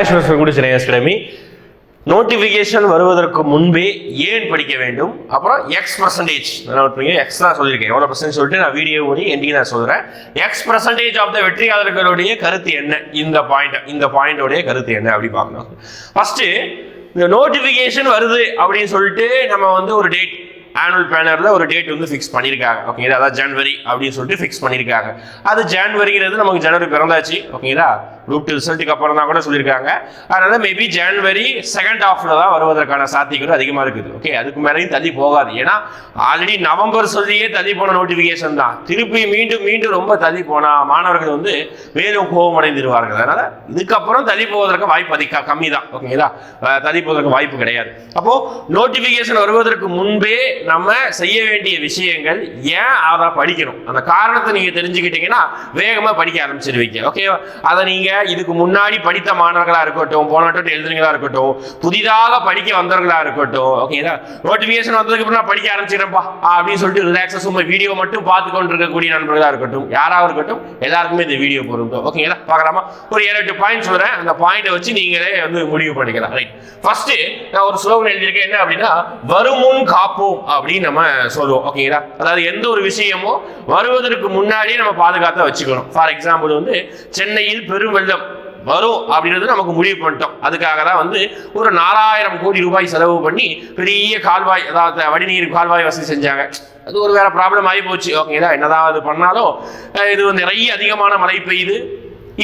Hi கூட சின்ன notification வருவதற்கு முன்பே ஏன் படிக்க வேண்டும்? அப்புறம் எக்ஸ் பர்சன்டேஜ் நான் பண்ணி எக்ஸ் தான் சொல்லியிருக்கேன். எவ்வளோ பர்சன்ட் சொல்லிட்டு நான் வீடியோ ஓடி எண்டிங் நான் சொல்கிறேன் எக்ஸ் பர்சன்டேஜ் ஆஃப் த வெற்றியாளர்களுடைய கருத்து என்ன? இந்த பாயிண்ட் இந்த பாயிண்டோடைய கருத்து என்ன? அப்படி பார்க்கணும். ஃபர்ஸ்ட் இந்த நோட்டிஃபிகேஷன் வருது அப்படின்னு சொல்லிட்டு நம்ம வந்து ஒரு டேட் ஆனுவல் பிளானரில் ஒரு டேட் வந்து ஃபிக்ஸ் பண்ணியிருக்காங்க ஓகேங்களா அதாவது ஜனவரி அப்படின்னு சொல்லிட்டு ஃபிக்ஸ் பண்ணியிருக்காங்க அது ஜான்வரிங்கிறது நமக்கு ஜனவரி பிறந்தாச்சு. ஓகேங்களா குரூப் டூ ரிசல்ட்டுக்கு அப்புறம் தான் கூட சொல்லியிருக்காங்க அதனால மேபி ஜான்வரி செகண்ட் ஹாஃப்ல தான் வருவதற்கான சாத்தியக்கூறு அதிகமாக இருக்குது. ஓகே அதுக்கு மேலேயும் தள்ளி போகாது. ஏன்னா ஆல்ரெடி நவம்பர் சொல்லியே தள்ளி போன நோட்டிஃபிகேஷன் தான். திருப்பி மீண்டும் மீண்டும் ரொம்ப தள்ளி போனால் மாணவர்கள் வந்து மேலும் கோபம் அடைந்துருவார்கள் அதனால இதுக்கப்புறம் தள்ளி போவதற்கு வாய்ப்பு அதிக கம்மி தான் ஓகேங்களா தள்ளி போவதற்கு வாய்ப்பு கிடையாது. அப்போ நோட்டிஃபிகேஷன் வருவதற்கு முன்பே நம்ம செய்ய வேண்டிய விஷயங்கள் ஏன் அதை படிக்கணும்? அந்த காரணத்தை நீங்க தெரிஞ்சுக்கிட்டீங்கன்னா வேகமா படிக்க ஆரம்பிச்சிருவீங்க. ஓகேவா அதை நீங்க இதுக்கு முன்னாடி படித்த மாணவர்களா இருக்கட்டும் போன வட்டம் இருக்கட்டும் புதிதாக படிக்க வந்தவர்களா இருக்கட்டும் ஓகேங்களா நோட்டிஃபிகேஷன் வந்ததுக்கு அப்புறம் நான் படிக்க ஆரம்பிச்சிடறேன்ப்பா அப்படின்னு சொல்லிட்டு ரிலாக்ஸா சும்மா வீடியோ மட்டும் பார்த்து கொண்டு இருக்கக்கூடிய நண்பர்களா இருக்கட்டும் யாராவது இருக்கட்டும் எல்லாருக்குமே இந்த வீடியோ பொருந்தும். ஓகேங்களா பார்க்கலாமா? ஒரு ஏழு எட்டு பாயிண்ட் சொல்றேன் அந்த பாயிண்ட்டை வச்சு நீங்களே வந்து முடிவு பண்ணிக்கலாம். ரைட் ஃபர்ஸ்ட் நான் ஒரு ஸ்லோகன் எழுதியிருக்கேன். என்ன அப்படின்னா வருமுன் காப்போம். அப்படின்னு நம்ம சொல்லுவோம். ஓகேங்களா அதாவது எந்த ஒரு விஷயமோ வருவதற்கு முன்னாடியே நம்ம பாதுகாத்தா வச்சுக்கணும். ஃபார் எக்ஸாம்பிள் வந்து சென்னையில் பெரும் வெள்ளம் வரும் அப்படின்றது நமக்கு முடிவு பண்ணிட்டோம். அதுக்காக தான் வந்து ஒரு நாலாயிரம் கோடி ரூபாய் செலவு பண்ணி பெரிய கால்வாய் அதாவது வடிநீர் கால்வாய் வசதி செஞ்சாங்க. அது ஒரு வேற ப்ராப்ளம் ஆகி போச்சு. ஓகேங்களா என்னதான் அது பண்ணாலும் இது வந்து நிறைய அதிகமான மழை பெய்யுது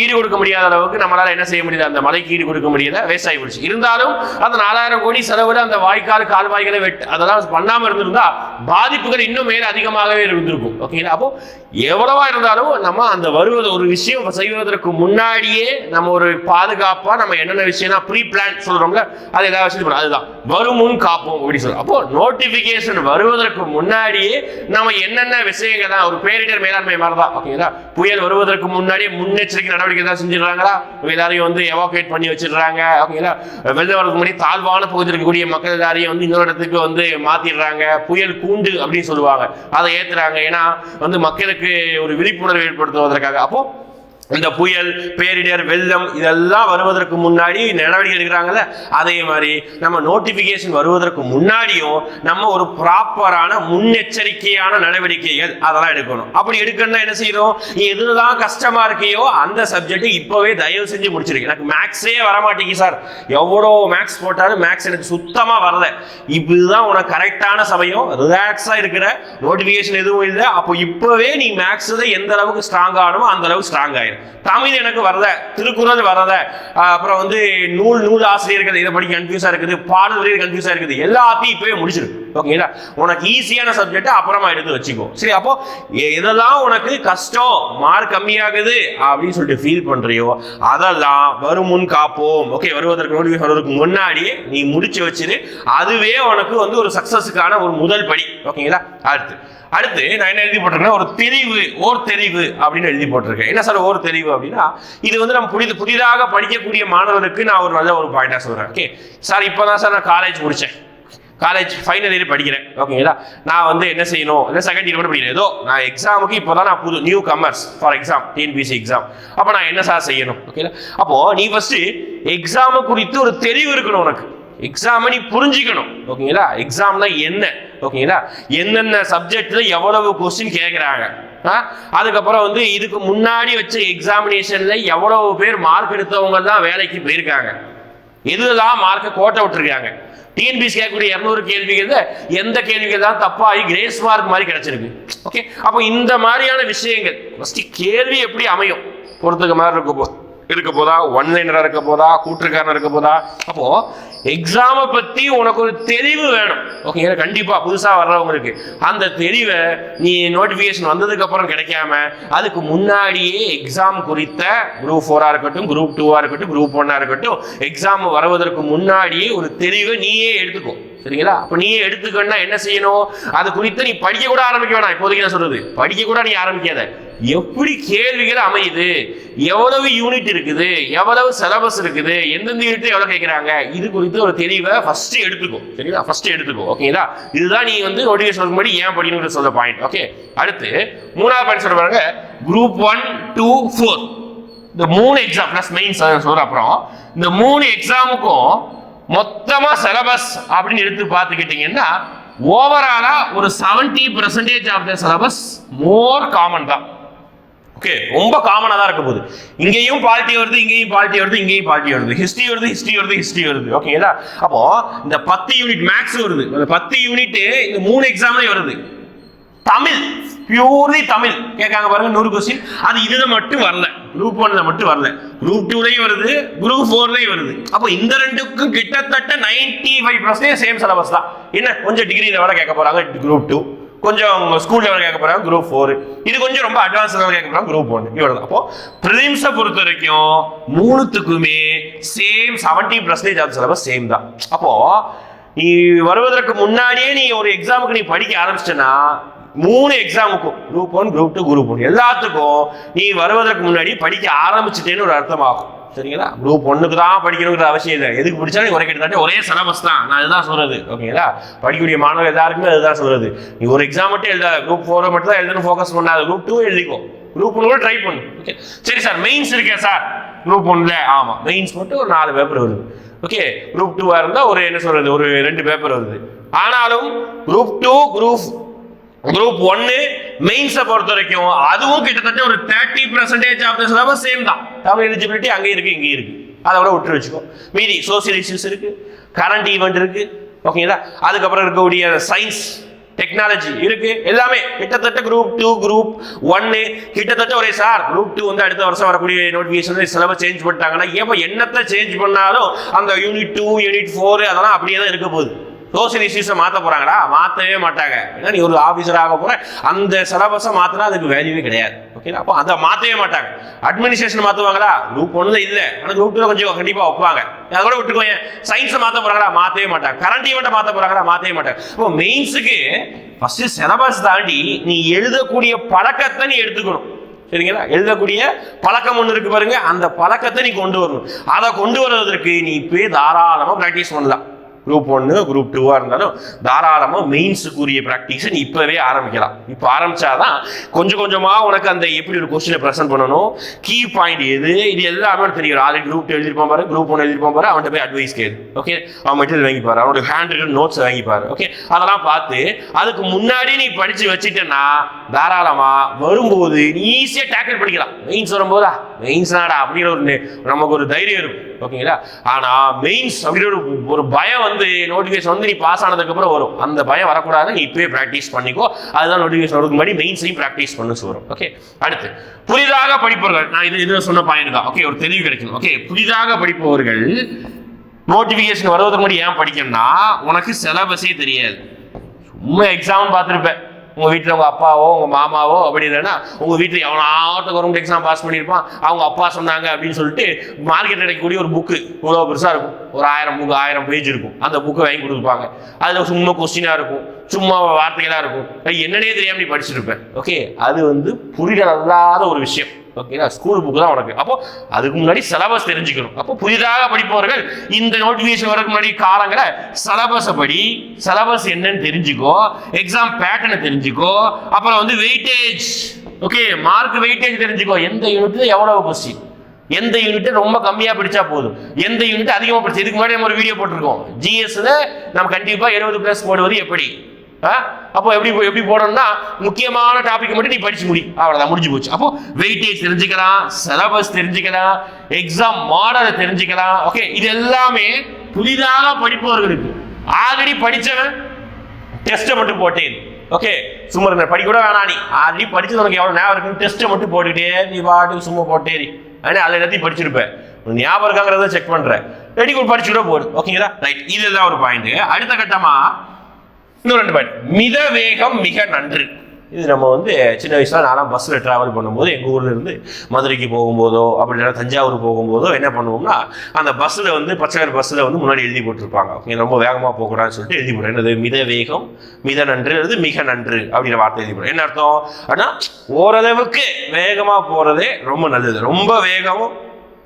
ஈடு கொடுக்க முடியாத அளவுக்கு நம்மளால என்ன செய்ய முடியல அந்த மலைக்கு ஈடு கொடுக்க முடியல. வேஸ்ட் ஆகி போச்சு. இருந்தாலும் அந்த நாலாயிரம் கோடி செலவுல அந்த வாய்க்கால் கால்வாய்களை வெட்டு அதெல்லாம் பண்ணாம இருந்திருந்தா பாதிப்புகள் இன்னும் மேல அதிகமாகவே இருந்திருக்கும். ஓகேங்களா அப்போ எவ்வளவா இருந்தாலும் நம்ம அந்த வருவது ஒரு விஷயம் செய்வதற்கு முன்னாடியே நம்ம ஒரு பாதுகாப்பா நம்ம என்னென்ன விஷயம்னா ப்ரீ பிளான் சொல்றோம்ல அது எல்லா விஷயத்தையும் அதுதான். வரும் முன் காப்போம் அப்படின்னு சொல்றோம். அப்போ நோட்டிபிகேஷன் வருவதற்கு முன்னாடியே நம்ம என்னென்ன விஷயங்கள் தான் ஒரு பேரிடர் மேலாண்மை மாதிரி தான் ஓகேங்களா புயல் வருவதற்கு முன்னாடியே முன்னெச்சரிக்கை நடவடிக்கை தான் செஞ்சிடுறாங்களா? எல்லாரையும் வந்து எவாக்குவேட் பண்ணி வச்சிடுறாங்க. ஓகேங்களா வெள்ளம் வரதுக்கு முன்னாடி தாழ்வான பகுதியில் இருக்கக்கூடிய மக்கள் எல்லாரையும் வந்து இன்னொரு இடத்துக்கு வந்து மாத்திடுறாங்க. புயல் கூண்டு அப்படின்னு சொல்லுவாங்க. அதை ஏத்துறாங்க. ஏன்னா வந்து மக்களுக்கு ஒரு விழிப்புணர்வு ஏற்படுத்துவதற்காக. அப்போ இந்த புயல் பேரிடர் வெள்ளம் இதெல்லாம் வருவதற்கு முன்னாடி நடவடிக்கை எடுக்கிறாங்கல்ல? அதே மாதிரி நம்ம நோட்டிபிகேஷன் வருவதற்கு முன்னாடியும் நம்ம ஒரு ப்ராப்பரான முன்னெச்சரிக்கையான நடவடிக்கைகள் அதெல்லாம் எடுக்கணும். அப்படி எடுக்கணும்னா என்ன செய்யணும் எதுதான் கஷ்டமா இருக்கையோ அந்த சப்ஜெக்ட் இப்பவே தயவு செஞ்சு முடிச்சிருக்கு எனக்கு மேக்ஸே வர சார். எவ்வளோ மேக்ஸ் போட்டாலும் மேக்ஸ் எனக்கு சுத்தமா வரல. இதுதான் உனக்கு கரெக்டான சமயம். ரிலாக்ஸா இருக்கிற நோட்டிபிகேஷன் எதுவும் இல்லை. அப்போ இப்பவே நீ மேக்ஸ் எந்த அளவுக்கு ஸ்ட்ராங் ஆகணுமோ அந்த அளவுக்கு ஸ்ட்ராங் ஆயிரும் தமிழ் எனக்கு வரல திருக்குறள் வரல. அப்புறம் வந்து நூல் நூல் ஆசிரியர்கள் இதை படி கன்ஃபியூஸா இருக்குது பாடல் வரையில் கன்ஃபியூஸா இருக்குது எல்லாத்தையும் இப்பவே முடிச்சிரு. ஓகேங்களா உனக்கு ஈஸியான சப்ஜெக்ட் அப்புறமா எடுத்து வச்சுக்கோ. சரி அப்போ இதெல்லாம் எதெல்லாம் உனக்கு கஷ்டம் மார்க் கம்மியாகுது அப்படின்னு சொல்லிட்டு ஃபீல் பண்றியோ அதெல்லாம் வரும் முன் காப்போம். ஓகே வருவதற்கு வருவதற்கு முன்னாடியே நீ முடிச்சு வச்சிரு. அதுவே உனக்கு வந்து ஒரு சக்சஸுக்கான ஒரு முதல் படி. ஓகேங்களா அடுத்து. அடுத்து நான் என்ன எழுதி போட்டிருக்கேன் ஒரு தெரிவு ஓர் தெரிவு அப்படின்னு எழுதி போட்டிருக்கேன். என்ன சார் ஓர் தெரிவு அப்படின்னா இது வந்து நம்ம புதிது புதிதாக படிக்கக்கூடிய மாணவர்களுக்கு நான் ஒரு நல்ல ஒரு பாயிண்டாக சொல்கிறேன் ஓகே சார் இப்போதான் சார் நான் காலேஜ் முடித்தேன் காலேஜ் ஃபைனல் இயர் படிக்கிறேன். ஓகேங்களா நான் வந்து என்ன செய்யணும்? இல்லை செகண்ட் இயர் கூட படிக்கிறேன். ஏதோ நான் எக்ஸாமுக்கு இப்போ தான் நான் புது new commerce for exam TNPSC exam அப்போ நான் என்ன சார் செய்யணும்? ஓகேங்களா அப்போது நீ ஃபஸ்ட்டு எக்ஸாமை குறித்து ஒரு தெளிவு இருக்கணும் உனக்கு. எக்ஸாமை நீ புரிஞ்சுக்கணும். ஓகேங்களா எக்ஸாம்னா என்ன? ஓகேங்களா? என்னென்ன சப்ஜெக்ட்ல எவ்வளவு கொஸ்டின் கேட்குறாங்க அதுக்கப்புறம் வந்து இதுக்கு முன்னாடி வச்ச எக்ஸாமினேஷன்ல எவ்வளவு பேர் மார்க் எடுத்தவங்க தான் வேலைக்கு போயிருக்காங்க. இதுதான் மார்க்கை கோட்டை விட்டுருக்காங்க. டிஎன்பிஎஸ் கேட்கக்கூடிய இரநூறு கேள்விகள் எந்த கேள்விகள் தான் தப்பாகி கிரேஸ் மார்க் மாதிரி கிடைச்சிருக்கு. ஓகே? அப்போ இந்த மாதிரியான விஷயங்கள் ஃபர்ஸ்ட் கேள்வி எப்படி அமையும்? பொறுத்துக்க மாதிரி இருக்கும் போ இருக்க போதா? ஒன் லைனராக இருக்க போதா? கூட்டுக்காரன் இருக்க போதா? அப்போ எக்ஸாமை பற்றி உனக்கு ஒரு தெளிவு வேணும். ஓகேங்களா கண்டிப்பாக புதுசாக வர்றவங்களுக்கு அந்த தெளிவை நீ நோட்டிஃபிகேஷன் வந்ததுக்கப்புறம் கிடைக்காம அதுக்கு முன்னாடியே எக்ஸாம் குறித்த குரூப் ஃபோராக இருக்கட்டும் குரூப் டூவாக இருக்கட்டும் குரூப் ஒன்னாக இருக்கட்டும் எக்ஸாம் வருவதற்கு முன்னாடியே ஒரு தெளிவை நீயே எடுத்துக்கோ. சரிங்களா? அப்போ நீயே எடுத்துக்கணும்னா என்ன செய்யணும்? அது குறித்து நீ படிக்க கூட ஆரம்பிக்க வேணாம். இப்போதைக்கு நான் சொல்றது. படிக்க கூட நீ ஆரம்பிக்காத. எப்படி கேள்விகள் அமையுது? எவ்வளவு யூனிட் இருக்குது? எவ்வளவு சிலபஸ் இருக்குது? எந்தெந்த யூனிட் எவ்வளவு கேட்குறாங்க? இது குறித்து ஒரு தெளிவை ஃபர்ஸ்ட் எடுத்துக்கோ. சரிங்களா ஃபர்ஸ்ட் எடுத்துக்கோ. ஓகேங்களா இதுதான் நீ வந்து நோட்டிஃபிகேஷன் முன்னாடி ஏன் படிக்கணும்னு சொல்ல பாயிண்ட் ஓகே அடுத்து மூணாவது பாயிண்ட் சொல்ல பாருங்க. குரூப் ஒன் டூ ஃபோர் இந்த மூணு எக்ஸாம் பிளஸ் மெயின்ஸ் சொல்ற. அப்புறம் இந்த மூணு எக்ஸாமுக்கும் மொத்தமா சிலபஸ் அப்படின்னு எடுத்து பார்த்துக்கிட்டீங்கன்னா ஓவராலா ஒரு seventy percentage of the syllabus more common தான். ஓகே ரொம்ப காமனாக தான் இருக்க போகுது. இங்கேயும் பாலிட்டி வருது இங்கேயும் பாலிட்டி வருது இங்கேயும் பாலிட்டி வருது. ஹிஸ்ட்ரி வருது ஹிஸ்ட்ரி வருது ஹிஸ்ட்ரி வருது. ஓகேங்களா அப்போ இந்த பத்து யூனிட் மேக்ஸ் வருது. அந்த பத்து யூனிட் இந்த மூணு எக்ஸாம்லேயும் வருது. தமிழ் பியூர்லி தமிழ். கேட்காங்க பாருங்க நூறு கொஸ்டின் அது இதுல மட்டும் வரல. குரூப் ஒன்ல மட்டும் வரல. குரூப் டூலையும் வருது குரூப் ஃபோர்லையும் வருது. அப்போ இந்த ரெண்டுக்கும் கிட்டத்தட்ட ninety five percentage same syllabus தான். என்ன? கொஞ்சம் டிகிரி லெவலில் கேட்க போறாங்க குரூப் டூ கொஞ்சம் ஸ்கூல் லெவல் கேட்க போறாங்க குரூப் ஃபோர் இது கொஞ்சம் ரொம்ப அட்வான்ஸ் லெவல் கேட்க போறாங்க குரூப் ஒன் இவ்வளவு அப்போ ப்ரிலிம்ஸை பொறுத்த வரைக்கும் மூணுத்துக்குமே same seventy percentage of syllabus same தான். அப்போ நீ வருவதற்கு முன்னாடியே நீ ஒரு எக்ஸாமுக்கு நீ படிக்க ஆரம்பிச்சிட்டனா மூணு எக்ஸாமுக்கும் group one group two group one எல்லாத்துக்கும் நீ வருவதற்கு முன்னாடி படிக்க ஆரம்பிச்சிட்டேன்னு ஒரு அர்த்தமாகும். சரிங்களா? குரூப் ஒன்றுக்கு தான் படிக்கணுங்கிற அவசியம் இல்லை. எதுக்கு பிடிச்சாலும் ஒரே கிட்டத்தட்ட ஒரே சிலபஸ் தான். நான் இதுதான் சொல்கிறது ஓகேங்களா? படிக்கக்கூடிய மாணவர் எல்லாருக்குமே அதுதான் சொல்கிறது நீ ஒரு எக்ஸாம் மட்டும் எழுத. குரூப் ஃபோரை மட்டும் தான் எழுதணும் ஃபோக்கஸ் பண்ணாத. குரூப் டூ எழுதிக்கோ. குரூப் ஒன்று கூட ட்ரை பண்ணு. ஓகே சரி சார் மெயின்ஸ் இருக்கே சார் குரூப் ஒன்ல ஆமாம் மெயின்ஸ் மட்டும் ஒரு நாலு பேப்பர் வருது. ஓகே குரூப் டூவாக இருந்தால் ஒரு என்ன சொல்கிறது ஒரு ரெண்டு பேப்பர் வருது. ஆனாலும் குரூப் டூ குரூப் குரூப் ஒன்னு மெயின்ஸை பொறுத்த வரைக்கும் அதுவும் கிட்டத்தட்ட ஒரு thirty percentage of the syllabus same தான். தமிழ் எலிஜிபிலிட்டி அங்கே இருக்கு இங்கே இருக்கு. அதை விட விட்டு வச்சுக்கோ. மீதி சோசியல் இஷ்யூஸ் இருக்கு கரண்ட் ஈவெண்ட் இருக்கு ஓகேங்களா அதுக்கப்புறம் இருக்கக்கூடிய சயின்ஸ் டெக்னாலஜி இருக்கு எல்லாமே. கிட்டத்தட்ட குரூப் டூ குரூப் ஒன்னு கிட்டத்தட்ட ஒரே சார் குரூப் டூ வந்து அடுத்த வருஷம் வரக்கூடிய நோட்டிஃபிகேஷன் சிலபஸ் சேஞ்ச் பண்ணிட்டாங்கன்னா ஏப்போ என்னத்தை சேஞ்ச் பண்ணாலும் அந்த யூனிட் டூ யூனிட் ஃபோர் அதெல்லாம் அப்படியே தான் இருக்க போகுது. சோசியல் இஷ்யூஸை மாற்ற போகிறாங்களா மாற்றவே மாட்டாங்க. ஏன்னா நீ ஒரு ஆஃபீஸராக போகிற அந்த சிலபஸை மாற்றினா அதுக்கு வேல்யூவே கிடையாது. ஓகேங்களா அப்போ அதை மாற்றவே மாட்டாங்க. அட்மினிஸ்ட்ரேஷன் மாற்றுவாங்களா குரூப் ஒன்று இல்லை. ஆனால் குரூப் டூ கொஞ்சம் கண்டிப்பாக வைப்பாங்க. அதை கூட விட்டுக்கோங்க. சயின்ஸை மாற்ற போகிறாங்களா மாற்றவே மாட்டாங்க. கரண்ட் ஈவெண்ட்டை மாற்ற போகிறாங்களா மாற்றவே மாட்டாங்க. இப்போ மெயின்ஸுக்கு ஃபஸ்ட்டு சிலபஸ் தாண்டி நீ எழுதக்கூடிய பழக்கத்தை நீ எடுத்துக்கணும். சரிங்களா? எழுதக்கூடிய பழக்கம் ஒன்று இருக்கு பாருங்க. அந்த பழக்கத்தை நீ கொண்டு வரணும். அதை கொண்டு வருவதற்கு நீ போய் தாராளமாக ப்ராக்டிஸ் பண்ணலாம். குரூப் ஒன்று குரூப் டூவாக இருந்தாலும் தாராளமாக மெயின்ஸுக்குரிய ப்ராக்டிஸை நீ இப்போவே ஆரம்பிக்கலாம். இப்போ ஆரம்பித்தாதான் கொஞ்சம் கொஞ்சமாக உனக்கு அந்த எப்படி ஒரு கொஸ்டினை ப்ரெசென்ட் பண்ணணும் கீ பாயிண்ட் எது இது எல்லாமே தெரியும். ஆல்ரெடி குரூப் எழுதிருப்பான் பாரு குரூப் ஒன்று எழுதிருப்பான் பாரு அவன்கிட்ட போய் அட்வைஸ் கேளு. ஓகே அவன் மெட்டீரியல் வாங்கிப்பாரு அவனோட ஹேண்ட் ரிட்டன் நோட்ஸ் வாங்கிப்பாரு ஓகே அதெல்லாம் பார்த்து அதுக்கு முன்னாடி நீ படித்து வச்சுட்டேன்னா தாராளமாக வரும்போது நீ ஈஸியாக டேக்கிள் பண்ணிக்கலாம். மெயின்ஸ் வரும்போதா? மெயின்ஸ் நாடா அப்படிங்கிற ஒரு நெ- நமக்கு ஒரு தைரியம் இருக்கும். ஓகேங்களா ஆனால் மெயின்ஸ் அப்படிங்கிற ஒரு ஒரு பயம் வந்து நோட்டிஃபிகேஷன் வந்து நீ பாஸ் ஆனதுக்கப்புறம் வரும். அந்த பயம் வரக்கூடாது நீ இப்பவே ப்ராக்டிஸ் பண்ணிக்கோ. அதுதான் நோட்டிஃபிகேஷன் வரதுக்கு முன்னாடி மெயின்ஸ்லையும் ப்ராக்டிஸ் பண்ணு வரும் ஓகே அடுத்து புதிதாக படிப்பவர்கள் நான் இது இதில் சொன்ன பாயிண்ட் தான். ஓகே ஒரு தெளிவு கிடைக்கும் ஓகே புதிதாக படிப்பவர்கள் நோட்டிஃபிகேஷன் வருவதற்கு முன்னாடி ஏன் படிக்கணும்னா உனக்கு சிலபஸே தெரியாது. சும்மா எக்ஸாம் பார்த்துருப்பேன். உங்கள் வீட்டில் உங்கள் அப்பாவோ உங்கள் மாமாவோ அப்படி இல்லைன்னா உங்கள் வீட்டில் எவனாவது கவர்மெண்ட் எக்ஸாம் பாஸ் பண்ணியிருப்பான். அவங்க அப்பா சொன்னாங்க அப்படின்னு சொல்லிட்டு மார்க்கெட் கிடைக்கக்கூடிய ஒரு புக்கு இவ்வளோ பெருசாக இருக்கும். ஒரு ஆயிரம் புக்கு ஆயிரம் பேஜ் இருக்கும். அந்த புக்கை வாங்கி கொடுத்துருப்பாங்க அதில் சும்மா கொஸ்டினாக இருக்கும். சும்மா வார்த்தைகளாக இருக்கும். என்னன்னே தெரியாமல் நீ படிச்சிருப்பேன் ஓகே அது வந்து புரிதல் அல்லாத ஒரு விஷயம். ஓகேங்களா ஸ்கூல் புக்கு தான் உனக்கு. அப்போ அதுக்கு முன்னாடி சிலபஸ் தெரிஞ்சுக்கணும். அப்போ புதிதாக படிப்பவர்கள் இந்த நோட்டிஃபிகேஷன் வரக்கு முன்னாடி காலங்களை சிலபஸை படி சிலபஸ் என்னன்னு தெரிஞ்சுக்கோ எக்ஸாம் பேட்டர்னை தெரிஞ்சுக்கோ அப்புறம் வந்து வெயிட்டேஜ் ஓகே மார்க் வெயிட்டேஜ் தெரிஞ்சுக்கோ. எந்த யூனிட் எவ்வளவு கொஸ்டின் எந்த யூனிட் ரொம்ப கம்மியாக பிடிச்சா போதும்? எந்த யூனிட் அதிகமாக படிச்சு? இதுக்கு முன்னாடி நம்ம ஒரு வீடியோ போட்டிருக்கோம். ஜிஎஸ்ல நம்ம கண்டிப்பாக எழுபது பிளஸ் போடுவது எப்படி? அப்போ எப்படி போ- எப்படி போடணும்னா முக்கியமான டாபிக் மட்டும் நீ படிச்சு முடி. அவ்வளோதான் முடிஞ்சு போச்சு. அப்போ வெயிட்டேஜ் தெரிஞ்சுக்கலாம் சிலபஸ் தெரிஞ்சுக்கலாம் எக்ஸாம் மாடலை தெரிஞ்சுக்கலாம். ஓகே இது எல்லாமே புதிதாக படிப்பவர்களுக்கு. ஆல்ரெடி படித்தவன் டெஸ்ட்டை மட்டும் போட்டேன். ஓகே சும்மா இருந்த படிக்க கூட வேணாம் நீ. ஆல்ரெடி படிச்சது உனக்கு எவ்வளோ ஞாபகம் இருக்குன்னு டெஸ்ட்டை மட்டும் போட்டுக்கிட்டே நீ பாட்டுக்கு சும்மா போட்டே நீ. ஆனால் அதில் எல்லாத்தையும் படிச்சிருப்பேன் ஞாபகம் இருக்காங்கிறத செக் பண்ணுறேன் ரெடி கூட படிச்சு கூட போடு. ஓகேங்களா ரைட் இதுதான் ஒரு பாயிண்ட் அடுத்த கட்டமாக இன்னொரு ரெண்டு பாயிண்ட் மித வேகம் மிக நன்று. இது நம்ம வந்து சின்ன வயசுல நாலாம் பஸ்ஸில் ட்ராவல் பண்ணும்போது எங்கள் ஊரில் இருந்து மதுரைக்கு போகும்போதோ அப்படி இல்லைன்னா தஞ்சாவூர் போகும்போதோ என்ன பண்ணுவோம்னா அந்த பஸ்ஸில் வந்து பச்சை கலர் பஸ்ஸில் வந்து முன்னாடி எழுதி போட்டிருப்பாங்க. இங்கே ரொம்ப வேகமாக போகக்கூடாதுன்னு சொல்லிட்டு எழுதி போடுறேன். என்னது? மித வேகம் மித நன்று அல்லது மிக நன்று அப்படிங்கிற வார்த்தை எழுதி போடுறேன். என்ன அர்த்தம்? ஆனால் ஓரளவுக்கு வேகமாக போகிறதே ரொம்ப நல்லது. ரொம்ப வேகமும்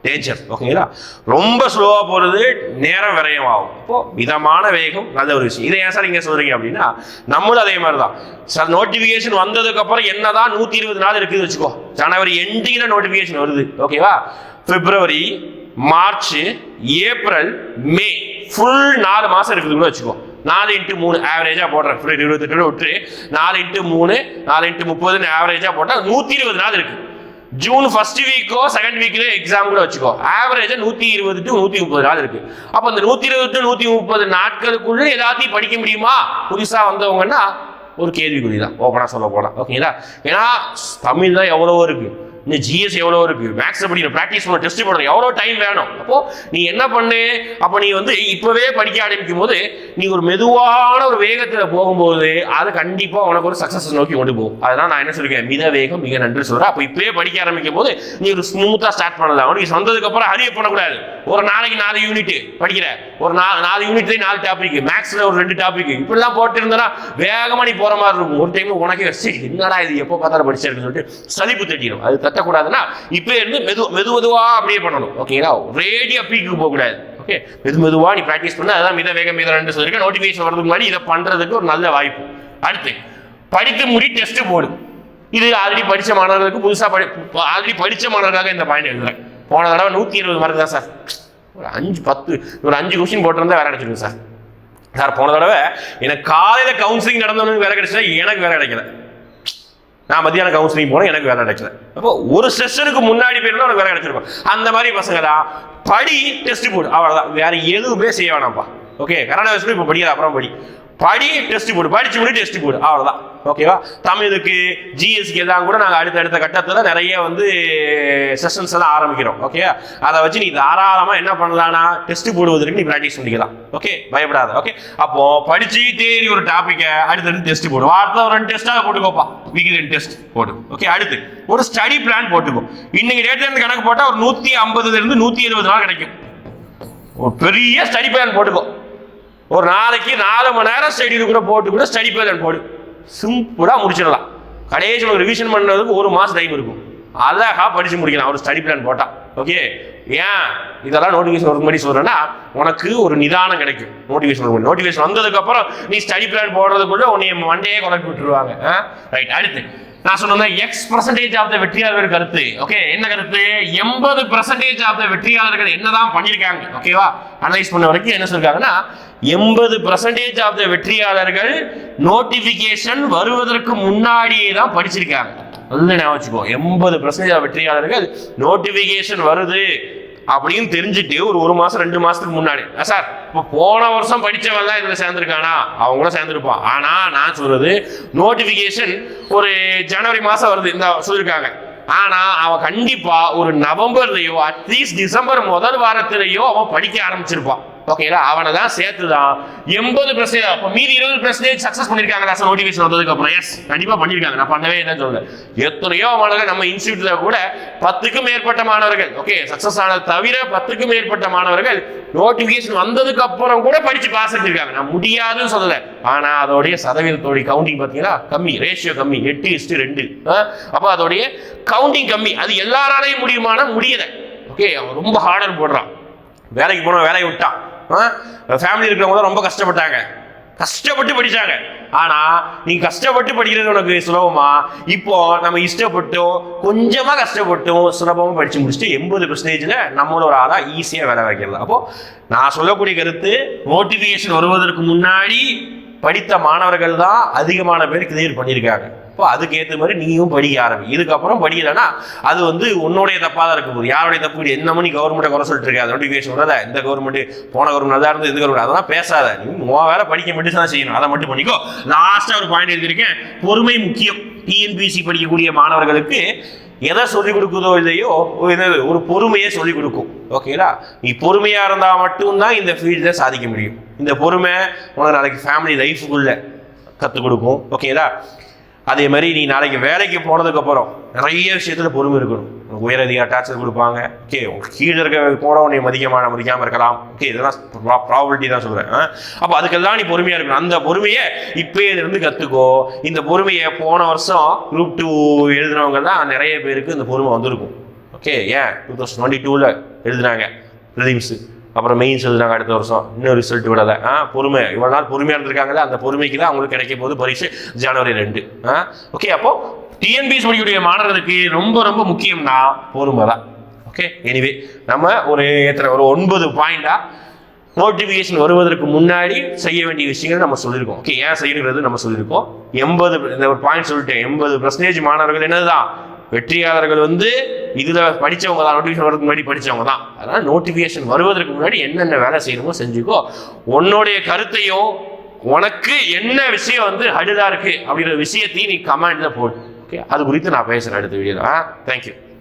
டேஞ்சர் ஓகேங்களா ரொம்ப ஸ்லோவாக போகிறது நேரம் விரயம் ஆகும் இப்போ மிதமான வேகம் நல்ல ஒரு விஷயம். இதை ஏன் சார் நீங்கள் சொல்கிறீங்க அப்படின்னா நம்மளும் அதே மாதிரி தான் சார் நோட்டிஃபிகேஷன் வந்ததுக்கப்புறம் என்னதான் நூற்றி இருபது நாள் இருக்குது வச்சுக்கோ. ஜனவரி எண்டிங்கில் நோட்டிஃபிகேஷன் வருது ஓகேவா February March April May full நாலு மாதம் இருக்குதுன்னு வச்சுக்கோ. நாலு இன்ட்டு மூணு ஆவரேஜாக போடுறேன். இருபத்தெட்டு விட்டுரு. நாலு இன்ட்டு மூணு நாலு இன்ட்டு முப்பதுன்னு ஆவரேஜாக போட்டால் நூற்றி இருபது நாள் இருக்குது ஜூன் ஃபர்ஸ்ட் வீக்கோ செகண்ட் வீக்லயோ எக்ஸாம் கூட வச்சுக்கோ. ஆவரேஜாக நூற்றி இருபது டு நூற்றி முப்பது நாள் இருக்கு. அப்போ அந்த நூற்றி இருபது டு நூற்றி முப்பது நாட்களுக்குள்ள எல்லாத்தையும் படிக்க முடியுமா? புதுசாக வந்தவங்கன்னா ஒரு கேள்விக்குறி தான். ஓப்பனாக சொல்ல போனால் ஓகேங்களா? ஏன்னா தமிழ் தான் எவ்வளவோ இருக்குது இந்த ஜிஎஸ் எவ்வளோ இருக்கு? மேக்ஸ் படிக்கணும் ப்ராக்டிஸ் பண்ண டெஸ்ட் பண்ணணும் எவ்வளோ டைம் வேணும்? அப்போ நீ என்ன பண்ணு? அப்போ நீ வந்து இப்போவே படிக்க ஆரம்பிக்கும் போது நீ ஒரு மெதுவான ஒரு வேகத்தில் போகும்போது அது கண்டிப்பாக உனக்கு ஒரு சக்ஸஸ் நோக்கி கொண்டு போகும். அதனால் நான் என்ன சொல்லிருக்கேன்? மித வேகம் மிக நன்றி சொல்கிறேன் அப்போ இப்போவே படிக்க ஆரம்பிக்கும் போது நீ ஒரு ஸ்மூத்தாக ஸ்டார்ட் பண்ணலாம். உனக்கு அப்புறம் ஹரியை பண்ணக்கூடாது. ஒரு நாளைக்கு நாலு யூனிட் படிக்கிற. ஒரு நாலு நாலு யூனிட்லேயே நாலு டாபிக் மேக்ஸில் ஒரு ரெண்டு டாபிக் இப்படிலாம் போட்டு இருந்தனா வேகமாக நீ போகிற மாதிரி இருக்கும். ஒரு டைம் உனக்கே சரி என்னடா இது? எப்போ பார்த்தாலும் படிச்சிருக்குன்னு சொல்லிட்டு சலிப்பு தட்டிடும் அது தட்டக்கூடாதுன்னா இப்போ இருந்து மெது மெது மெதுவாக அப்படியே பண்ணணும். ஓகேங்களா ரேடியாக பீக்கு போகக்கூடாது. ஓகே மெது மெதுவாக நீ ப்ராக்டிஸ் பண்ண அதான் மித வேகம் மித ரெண்டு சொல்லியிருக்கேன் நோட்டிஃபிகேஷன் வரதுக்கு முன்னாடி இதை பண்ணுறதுக்கு ஒரு நல்ல வாய்ப்பு. அடுத்து படித்து முடி டெஸ்ட்டு போடு. இது ஆல்ரெடி படித்த மாணவர்களுக்கு புதுசாக படி ஆல்ரெடி படித்த மாணவர்களுக்காக இந்த பாயிண்ட் எழுதுறேன். போன தடவை நூற்றி இருபது மார்க் தான் சார் ஒரு அஞ்சு பத்து ஒரு அஞ்சு கொஸ்டின் போட்டிருந்தா வேற கிடைச்சிருக்கு சார் சார் போன தடவை எனக்கு காலையில் கவுன்சிலிங் நடந்தவனுக்கு வேலை கிடைச்சா எனக்கு வேலை கிடைக்கல. நான் மத்தியானம் கவுன்சிலிங் போனேன் எனக்கு வேலை கிடைக்கல அப்போ ஒரு செஷனுக்கு முன்னாடி போயிருந்தா உனக்கு வேலை கிடைச்சிருக்கும். அந்த மாதிரி பசங்க தான் படி டெஸ்ட் போடு. அவ்வளோதான் வேற எதுவுமே செய்ய வேணாம்ப்பா. ஓகே கரோனா வைரஸ் இப்போ படிக்கிற அப்புறம் படி. படி டெஸ்ட் போடு. படிச்சு முடி டெஸ்ட் போடு. அவ்வளோதான் ஓகேவா தமிழுக்கு ஜிஎஸ்கே எல்லாம் கூட நாங்கள் அடுத்த அடுத்த கட்டத்தில் நிறைய வந்து செஷன்ஸ் எல்லாம் ஆரம்பிக்கிறோம். ஓகே அதை வச்சு நீ தாராளமாக என்ன பண்ணலாம்னா டெஸ்ட் போடுவதற்கு நீ ப்ராக்டிஸ் பண்ணிக்கலாம். ஓகே பயப்படாத. ஓகே அப்போ படிச்சு தேடி ஒரு டாப்பிக்கை அடுத்தடுத்து டெஸ்ட் போடு. வாரத்தில் ஒரு ரெண்டு டெஸ்ட்டாக போட்டுக்கோப்பா. வீக்லி ரெண்டு டெஸ்ட் போடு. ஓகே அடுத்து ஒரு ஸ்டடி பிளான் போட்டுக்கோ. இன்னைக்கு டேட்லேருந்து கணக்கு போட்டால் ஒரு நூற்றி ஐம்பதுலேருந்து நூற்றி எழுபது நாள் கிடைக்கும். ஒரு பெரிய ஸ்டடி பிளான் போட்டுக்கோ. ஒரு நாளைக்கு நாலு மணி நேரம் ஸ்டடி கூட போட்டு கூட ஸ்டடி பிளான் போடு. சிம்பிளாக முடிச்சிடலாம். கடைசி ஒரு ரிவிஷன் பண்ணுறதுக்கு ஒரு மாதம் டைம் இருக்கும். அழகா படிச்சு முடிக்கலாம். ஒரு ஸ்டடி பிளான் போட்டா. ஓகே ஏன்? இதெல்லாம் நோட்டிஃபிகேஷன் ஒரு மாதிரி சொல்றேன்னா உனக்கு ஒரு நிதானம் கிடைக்கும். நோட்டிஃபிகேஷன் நோட்டிஃபிகேஷன் வந்ததுக்கு அப்புறம் நீ ஸ்டடி பிளான் போடுறதுக்குள்ள உன்னை மண்டையே குழப்பி விட்டுருவாங்க. ரைட் அடுத்து. நான் சொன்னேன் எக்ஸ் பர்சன்டேஜ் ஆஃப் த வெற்றியாளர் கருத்து. ஓகே என்ன கருத்து? எண்பது பர்சன்டேஜ் ஆஃப் த வெற்றியாளர்கள் என்னதான் பண்ணியிருக்காங்க. ஓகேவா அனலைஸ் பண்ண வரைக்கும் என்ன சொல்றாங்கன்னா எண்பது பர்சன்டேஜ் ஆஃப் த வெற்றியாளர்கள் நோட்டிபிகேஷன் வருவதற்கு முன்னாடியே தான் படிச்சிருக்காங்க. ஞாபகம் வச்சுக்கோ. எண்பது பர்சன்டேஜ் வெற்றியாளர்கள் நோட்டிபிகேஷன் வருது. அப்படின்னு தெரிஞ்சுட்டு ஒரு ஒரு மாசம் ரெண்டு மாசத்துக்கு முன்னாடி. சார் இப்போ போன வருஷம் படித்தவன் தான் இதில் சேர்ந்துருக்கானா? அவங்களும் சேர்ந்துருப்பான் ஆனால் நான் சொல்றது நோட்டிஃபிகேஷன் ஒரு ஜனவரி மாதம் வருது. இந்த சொல்லியிருக்காங்க ஆனால் அவன் கண்டிப்பாக ஒரு நவம்பர்லேயோ அட்லீஸ்ட் டிசம்பர் முதல் வாரத்திலேயோ அவன் படிக்க ஆரம்பிச்சிருப்பான். ஓகேங்களா? அவனை தான் சேர்த்து தான் எண்பது பர்சன்டேஜ் அப்போ மீதி இருபது பர்சன்டேஜ் சக்ஸஸ் பண்ணியிருக்காங்க சார் நோட்டிஃபிகேஷன் வந்ததுக்கு அப்புறம். எஸ் கண்டிப்பாக பண்ணியிருக்காங்க நான் பண்ணவே என்ன சொல்லல. எத்தனையோ மாணவர்கள் நம்ம இன்ஸ்டியூட்ல கூட பத்துக்கும் மேற்பட்ட மாணவர்கள் ஓகே சக்ஸஸ் ஆனது தவிர பத்துக்கும் மேற்பட்ட மாணவர்கள் நோட்டிஃபிகேஷன் வந்ததுக்கு அப்புறம் கூட படிச்சு பாஸ் பண்ணிருக்காங்க நான் முடியாதுன்னு சொல்லலை. ஆனால் அதோடைய சதவீதத்தோடைய கவுண்டிங் பார்த்தீங்கன்னா கம்மி. ரேஷியோ கம்மி. எட்டு இஸ்டு ரெண்டு. அப்போ அதோடைய கவுண்டிங் கம்மி. அது எல்லாராலையும் முடியுமானா? முடியலை. ஓகே அவன் ரொம்ப ஹார்டர் போடுறான். வேலைக்கு போனோம் வேலையை விட்டான். ஃபேமிலி இருக்கிறவங்க தான் ரொம்ப கஷ்டப்பட்டாங்க. கஷ்டப்பட்டு படித்தாங்க ஆனால் நீ கஷ்டப்பட்டு படிக்கிறது உனக்கு சுலபமா? இப்போ நம்ம இஷ்டப்பட்டும் கொஞ்சமாக கஷ்டப்பட்டும் சுலபமாக படித்து முடிச்சுட்டு எண்பது பர்சன்டேஜில் நம்மளோட ஒரு ஆளாக ஈஸியாக வேலை வைக்கிறது அப்போது நான் சொல்லக்கூடிய கருத்து நோட்டிபிகேஷன் வருவதற்கு முன்னாடி படித்த மாணவர்கள் தான் அதிகமான பேர் கிளியர் பண்ணியிருக்காங்க. அப்போ அதுக்கு ஏற்ற மாதிரி நீயும் படிக்க ஆரம்பி. இதுக்கப்புறம் படிக்கலைன்னா அது வந்து உன்னுடைய தப்பாக தான் இருக்க போகுது. யாருடைய தப்பு என்ன மணி கவர்மெண்ட்டை குறை சொல்லிட்டு இருக்காது நோட்டிஃபிகேஷன் வரல இந்த கவர்மெண்ட் போன கவர்மெண்ட் நல்லா இருந்து இது கவர்மெண்ட் அதெல்லாம் பேசாத. நீ உன் வேலை படிக்க மட்டும் தான் செய்யணும். அதை மட்டும் பண்ணிக்கோ. லாஸ்ட்டாக ஒரு பாயிண்ட் எழுதியிருக்கேன். பொறுமை முக்கியம். டிஎன்பிசி படிக்கக்கூடிய மாணவர்களுக்கு எதை சொல்லிக் கொடுக்குதோ இல்லையோ ஒரு என்னது ஒரு பொறுமையை சொல்லிக் கொடுக்கும். ஓகேங்களா நீ பொறுமையாக இருந்தால் மட்டும்தான் இந்த ஃபீல்டில் சாதிக்க முடியும். இந்த பொறுமை உனக்கு நாளைக்கு ஃபேமிலி லைஃபுக்குள்ள கற்றுக் கொடுக்கும். ஓகேங்களா அதே மாதிரி நீ நாளைக்கு வேலைக்கு போனதுக்கு அப்புறம் நிறைய விஷயத்துல பொறுமை இருக்கணும். உனக்கு உயரதிகார டார்ச்சர் கொடுப்பாங்க. ஓகே கீழே இருக்க கூட உன்னை மதிக்கமான மதிக்காம இருக்கலாம். ஓகே இதெல்லாம் ப்ராபபிலிட்டி தான் சொல்றேன். அப்போ அதுக்கெல்லாம் நீ பொறுமையா இருக்கணும். அந்த பொறுமையை இப்பயே இருந்து கத்துக்கோ. இந்த பொறுமையை போன வருஷம் குரூப் டூ எழுதுனவங்க தான் நிறைய பேருக்கு இந்த பொறுமை வந்திருக்கும். ஓகே ஏன்? டூ தௌசண்ட் டுவெண்ட்டி டூவில் எழுதுனாங்க. ப்ரிலிம்ஸு அப்புறம் மெயின்ஸ் எழுதுனாங்க அடுத்த வருஷம். இன்னும் ரிசல்ட் விடலை. ஆ பொறுமை. இவ்வளோ நாள் பொறுமையாக இருந்திருக்காங்களே அந்த பொறுமைக்கு தான் அவங்களுக்கு கிடைக்க போது பரிசு ஜனவரி ரெண்டு. ஆ ஓகே அப்போ டிஎன்பிஎஸ் படிக்கக்கூடிய மாணவர்களுக்கு ரொம்ப ரொம்ப முக்கியம்னா பொறுமை தான். ஓகே எனிவே நம்ம ஒரு எத்தனை ஒரு ஒன்பது பாயிண்டாக நோட்டிஃபிகேஷன் வருவதற்கு முன்னாடி செய்ய வேண்டிய விஷயங்கள் நம்ம சொல்லியிருக்கோம். ஓகே ஏன் செய்யணுங்கிறது நம்ம சொல்லியிருக்கோம். எண்பது இந்த ஒரு பாயிண்ட் சொல்லிட்டேன். எண்பது பர்சன்டேஜ் மாணவர்கள் என்னதுதான்? வெற்றியாளர்கள் வந்து இதில் படித்தவங்க தான் நோட்டிஃபிகேஷன் வரதுக்கு முன்னாடி படித்தவங்க தான். அதனால் நோட்டிஃபிகேஷன் வருவதற்கு முன்னாடி என்னென்ன வேலை செய்யணுமோ செஞ்சுக்கோ. உன்னுடைய கருத்தையும் உனக்கு என்ன விஷயம் வந்து ஹடுதா இருக்குது அப்படிங்கிற விஷயத்தையும் நீ கமெண்டில் போடு. ஓகே அது குறித்து நான் பேசுகிறேன் அடுத்த வீடியோவில் ஆ? தேங்க்யூ